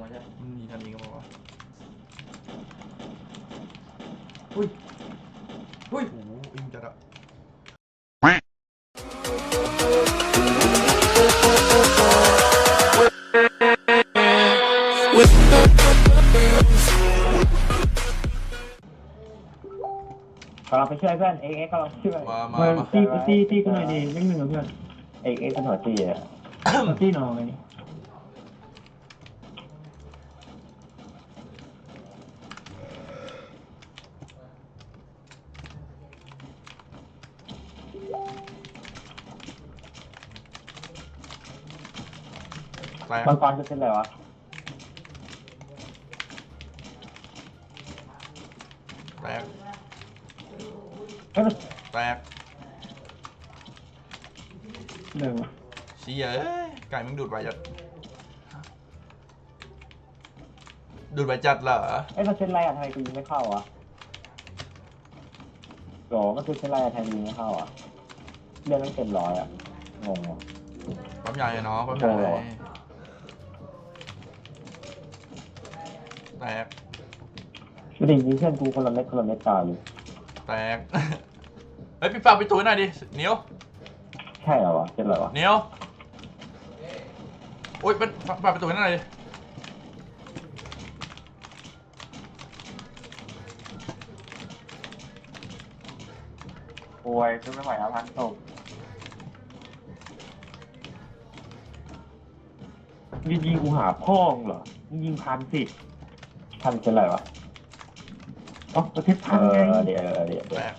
วใช่ไหมมันมีทันนี้ก็บอกว่าอุ้ยอุ้ยโอ้โหอิงจัดอะกำลังไปช่วยเพื่อนเอ็กเอ็กกำลังช่วยมามามามาตีตีตีกูหน่อยดิเล่นหนึ่งกับเพื่อนเอ็กเอ็กเป็นหัวตีอะตีหน่อย แตกมังกรจะเป็นอะไรวะแตกเอ้ยมันแตกหนึ่งเชี่ยเอ้ยไก่มึงดูดไปจัดดูดไปจัดเหรอเอ้ยมันเป็นอะไรอะทำไมกูยิงไม่เข้าอะโหรอมันคือเป็นอะไรอะทำไมยิงไม่เข้าอะเรื่องมันเป็นร้อยอะงงอะ ปั๊มใหญ่เนาะปั๊มใหญ่โอ้ แตกไม่ได้ยิงเพื่อนกูคนละเม็ดคนละเม็ดตายเลยแตก เฮ้ยพี่ฝากไปตัวหน่อยดิเหนียวใช่เหรอวะเป็นอะไรวะเหนียวโอ๊ยเป็นฝากฝากไปตัวหน่อยดิป่วยซื้อไม่ไหวแล้วพันตกยิงยิงกูหาพ่องเหรอมึงยิงพันสิ พันเป็นอะไรวะอ๋อประเทศเอพันไงอเดี๋ยวเดี๋ยวเดี๋ยวแตก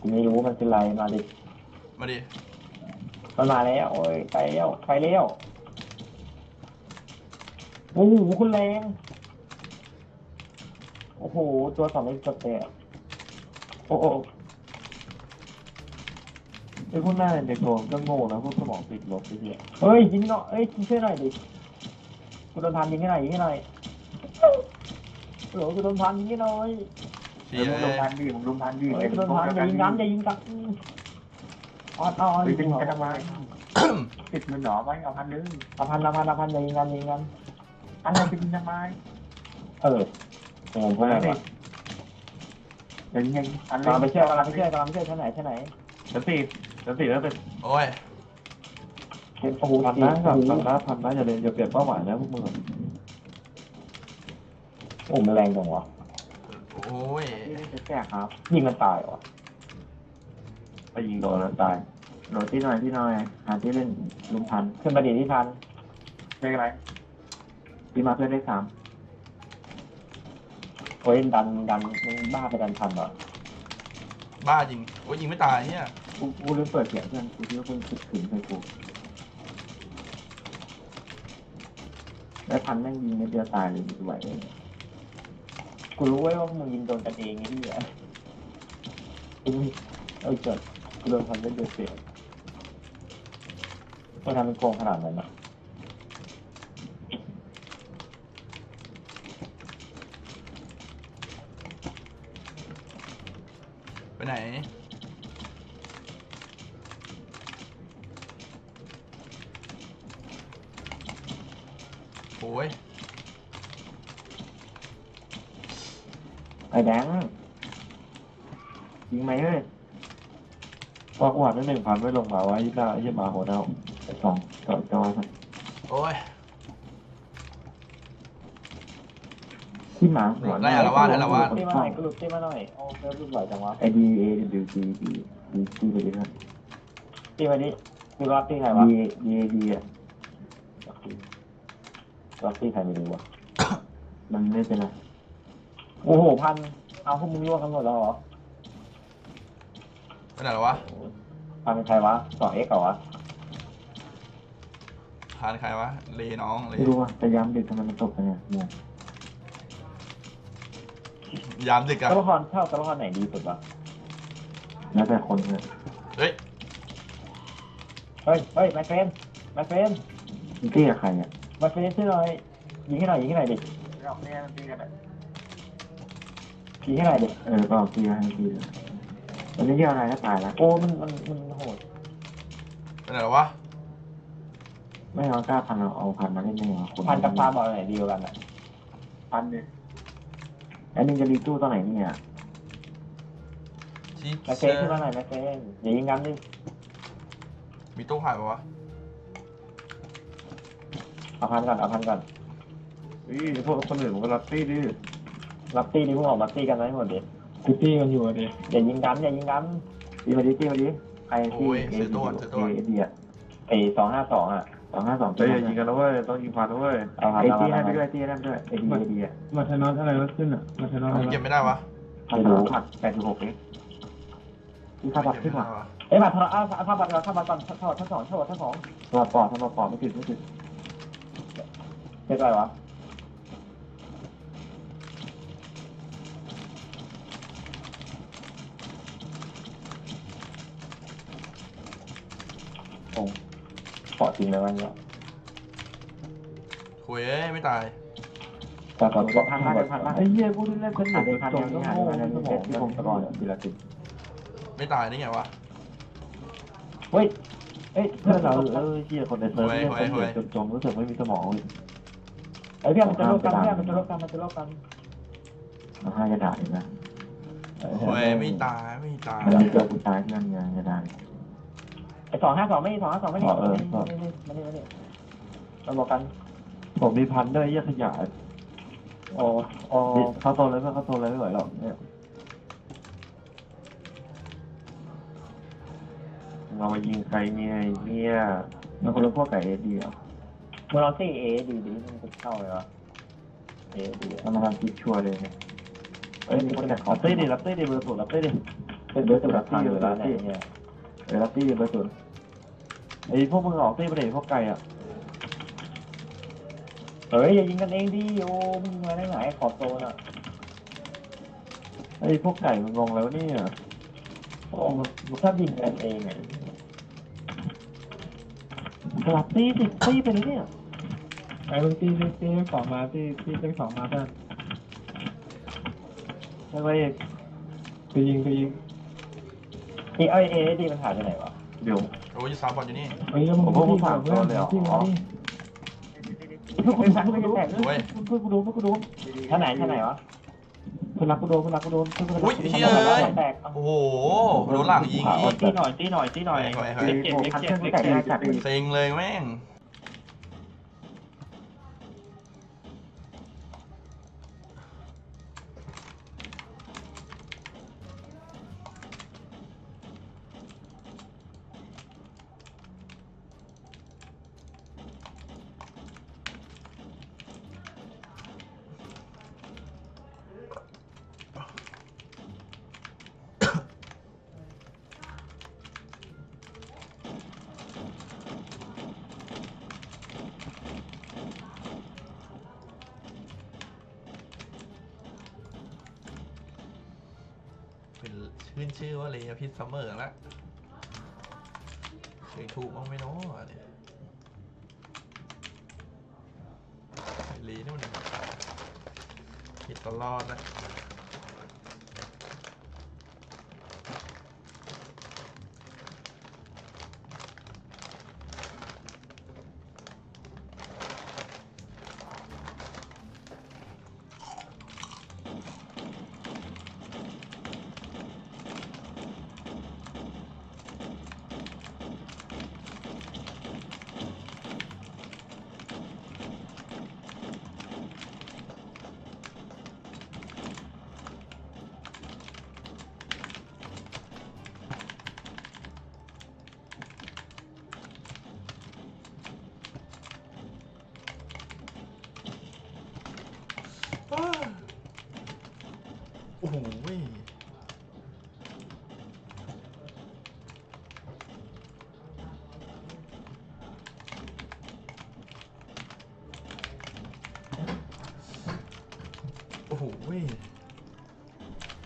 กูไม่รู้มันเป็นอะไรมาดิมาดิมันมาแล้วโอ้ยไปแล้วไปแล้วโอ้โหคุณแรงโอ้โหตัวสองไม่สเตะโอ้โหไอ้พวกหน้าเด็กโง่ก็โง่นะพวกสมองติดลบไอ้เหี้ยเฮ้ยยิงหน่อยเอ้ยยิงช่วยหน่อยดิกูโดนพันยิงให้หน่อยยิงให้หน่อยโหลกูโดนพันยิงให้หน่อยเชี่เดี๋ยยวมึงลงพันดิมึงลงพันดิเฮ้ยกูโดนพันอย่ายิงน้ำอย่ายิงกันออดออดไปยิเป็นงเหรอกันทำไมติดมันหนอไหมเอาพันนึงเอาพันเอาพันเอาพันอย่ายิงกันอย่ายิงกันอะไรไปยิงทำไมเออโอ้โหพวกอะไรวะเดี๋ยวยิงอันกำลังไปช่วยกำลังไปช่วยกำลังไปช่วยท่าไหนท่าไหนเดี๋ยวตีเดี๋ยวตีแล้วเป็นโอ้ยโอ้โหพันนะกับพันนะพันนะอย่าเลยอย่าเปลี่ยนเป้าหมายนะพวกมึง โอ้มันแรงจังวะโอ้ยจะแก้ครับ ยิงมันตายวะไปยิงโดนแล้วตายโดนที่หน่อยที่หน่อยหาที่เล่นลุมพัน ขึ้นมาดีที่พันเลขอะไรที่มาเพื่อนได้สามโอ้ยดันดันมึงบ้าไปดันพันเหรอบ้าจริงโอ้ยยิงไม่ตายเนี่ยกูกูลืมเปิดเสียงเพื่อนกูคิดว่าเพื่อนคิดถึงใส่กูได้พันแม่งยิงเม็ดเดียวตายเลยดูไหวเลย กูรู้ไว้ว่ามึงยิงโดนกันเองไอ้ที่อะกูเอ้ยเกิดกูโดนพันเล่นเดือดเสียมันทำเป็นโกงขนาดนั้นนะไปไหน โอ้ย อ้แดงยิงไหมเฮ้ยว่ากูหาได้หนึ่งพันไม่ลงมาว่ายี่ห้ายี่มาหัวเน่าสองสองจอยโอ้ยที่หมาหัวได้อะไรวะได้อะไรวะตีมาหน่อยกูหลุดตีมาหน่อยโอ้เซิร์ฟหลุดไหวจังวะไอดีเอดีดีดีดีดีไปดิครับตีมาดิกูรับตีใครวะดีดีดีอะรับตีใครไม่รู้วะมันไม่เป็นไร โอ้โหพัน เอาพวกมึงร่วงกันหมดแล้วเหรอไปไหนแล้ววะพันเป็นใครวะสองเอ็กเหรอวะทานใครวะเลน้องเลไม่รู้ว่าแต่ย้ำดึกทำไมมันตกกันเนี่ยงงยามดึกอะตัวละครชอบตัวละครไหนดีสุดวะแล้วแต่คนเนี่ยเฮ้ยเฮ้ยเฮ้ยแมคเฟนแมคเฟนมึงเตี้ยใครอะแมคเฟนช่วยหน่อยยิงให้หน่อยยิงให้หน่อยดิรอบนี้มันเตี้ยแบบ ยิงให้หน่อยดิเออก็เตี้ยให้เตี้ยวันนี้เที่ยวอะไรก็ตายแล้วโอ้มันมันมันโหดไปไหนแล้ววะไม่เอากล้าพันเอาเอาพันมาเล่นได้ไงวะคพันกับฟาร์มเอาไหนดีกว่ากันอะพันเนี่ยไอ้มึงจะรีตู้ตอนไหนเนี่ยที่แม็กเซนขึ้นมาหน่อยแม็กเซนอย่ายิงกันดิมีตู้ขายปะวะเอาพันก่อนเอาพันก่อนเฮ้ยพวกคนอื่นมันก็รับตี้ดิ รับตีดิพวกออกมาตีกันไว้หมดดิกูตี้กันอยู่อะดิอย่ายิงกันอย่ายิงกันตีมาดิตีมาดิไอ้ที่โอ้ยเอซื้อดีตัวซื้อตัวเอดีอะไอ้สองห้าสองอะสองห้าสองเฮ้ยยิงกันแล้วเว้ยต้องยิงพันแล้วเว้ยเอาพันไอ้เอาตีพันนั่นเอาไปพันด้วยตีนั่นด้วยไอ้ดีไอ้ดีอะมาเทนอสอะไรวะขึ้นอะมาเทนอสอะไรเก็บวะไม่ได้วะพันหกพันแปดสิบหกเองที่ค่าบัตรเก็ขึ้บนไม่มาได้วะเอ้ยมาทอเอาเอาเข้าบัตรเอาเข้าบัตรก่อนเข้าบัตรทั้งสองเข้าบัตรทั้งสองปอดปอดทำมาปอดไม่ติดไม่ติดเป็นไรวะ โอ้ปอดจริงเลยวันเนี้ยคุยเอ้ยไม่ตาย แต่ก่อนก็พันพัมานกพัพันนพัมานกไอ้เหี้ยกูเล่นเป็นหหันึ่นงไปพันจเดียวมนี่ก็หันโง่ไปพันสเดียวมองที่ที่ผผมมตะตะกกออนนทีละสิบไม่ตายได้ไงวะเฮ้ยเอ้ยเพื่เพื่ออนนเราเราเออเหี้ยคนในเซิร์ฟเนี่ยคนเดียวจมจมรู้สึกไม่มีสมองเลยไอ้เพื่อนมันจะลบกันเพื่อนมันจะลบกันมันจะลบกันมาห้ากระดาษอีกนะคุยไม่ตายไม่ตายเวลาเจอกูตายที่นั่นไงกระดาษไอ้ สองห้าสองไม่สองห้าสองไม่อ๋อเออไม่ไม่ไม่ไม่ไม่เราบอกกันผมมีพันด้วยเหี้ยขยะโอ้โอ้เข้าโซนเลยเพื่อนเข้าโซนเลยไม่ไหวหรอกเนี่ยเรามายิงใครเนี่ยเนี่ยมันคนละพวกไก่เอดีอะเมื่อเราซี่เอดีดีมันจะเข้าเลยวะเอดีมันมาทำคลิปชัวร์เลยเนี่ยเอ้ยมีคนแต่ขอเต้ดิรับเต้ดิเบอร์ศูนย์รับเต้ดิเป็นเบอร์สุดรับที่อยู่แล้วเนี่ย เออรับเต้ดิเบอร์ศูนย์ไอ้พวกมึงออกเต้ไปไหนพวกไก่อะเฮ้ยอย่ายิงกันเองดิโอ้มึงมาได้ไหนขอบโซนอะไอ้พวกไก่มันงงแล้วเนี่ยโอ้มึงชอบยิงกันเองไงรับเต้สิเต้ไปเลยเนี่ยไอ้มึงตีตีตีสองมาตีตีเจ้าสองมาเพื่อนทำไมไปยิงไปยิง ที่ไอเอดีมันหายไปไหนวะเดี๋ยวโอ้ยสามบอลอยู่นี่เฮ้ยแล้วมึงผมว่ามึงตีสามเพื่อนตัวเลยเหรอที่มาดิเพื่อนกูจะแตกโอ้ยเพื่อนกูโดนเพื่อนกูโดนท่าไหนท่าไหนวะเพื่อนรักกูโดนเพื่อนรักกูโดนเพื่อนกูโดนอุ้ยเฮียเอ้ยแตกโอ้โหโดนหลังยิงอีกตีหน่อยตีหน่อยตีหน่อยเฮ้ยเฮ้ยเฮ้ยโอ้พันเครื่องแตกได้จัดเซ็งเลยแม่ง ขึ้นชื่อว่าเลยพิษซัมเมอร์ละเคยถูกบ้างไหมเนาะเนี่ยเลีนี่มันผิดตลอดนะ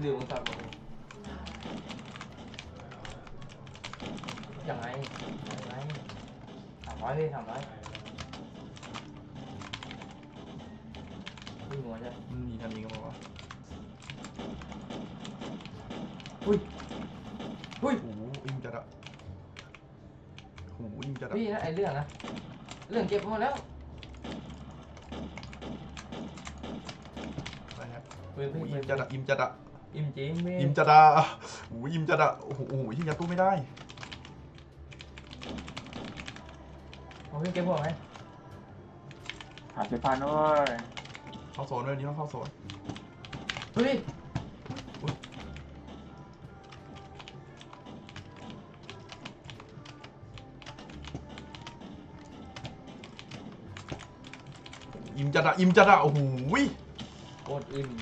เรื่องมันตัดหมดเลยยังไงยังไงสามร้อยเลยสามร้อยวิ่งหัวจะมันมีทันยิงกันมาวะอุ้ยโอ้โหอิงจัดอะโอ้โหอิงจัดอะพี่แล้วไอ้เรื่องนะ เรื่องเก็บหมดแล้วไปครับปืนโอ้พี่ยปือินมจัดอะอิมจัดอะ อิ่มจริงพี่อิมจัดอะโอ้ยอิมจัดอะโอ้โหโอ้โหยิงยัดตู้ไม่ได้ เอาพี่เก็บหัวไหมหาเสื้อผ้าด้วยเข้าโซนเลยนี่ต้องเข้าโซนเฮ้ยอิมจัดอะอิมจัดอะโอ้โหโคตรอึน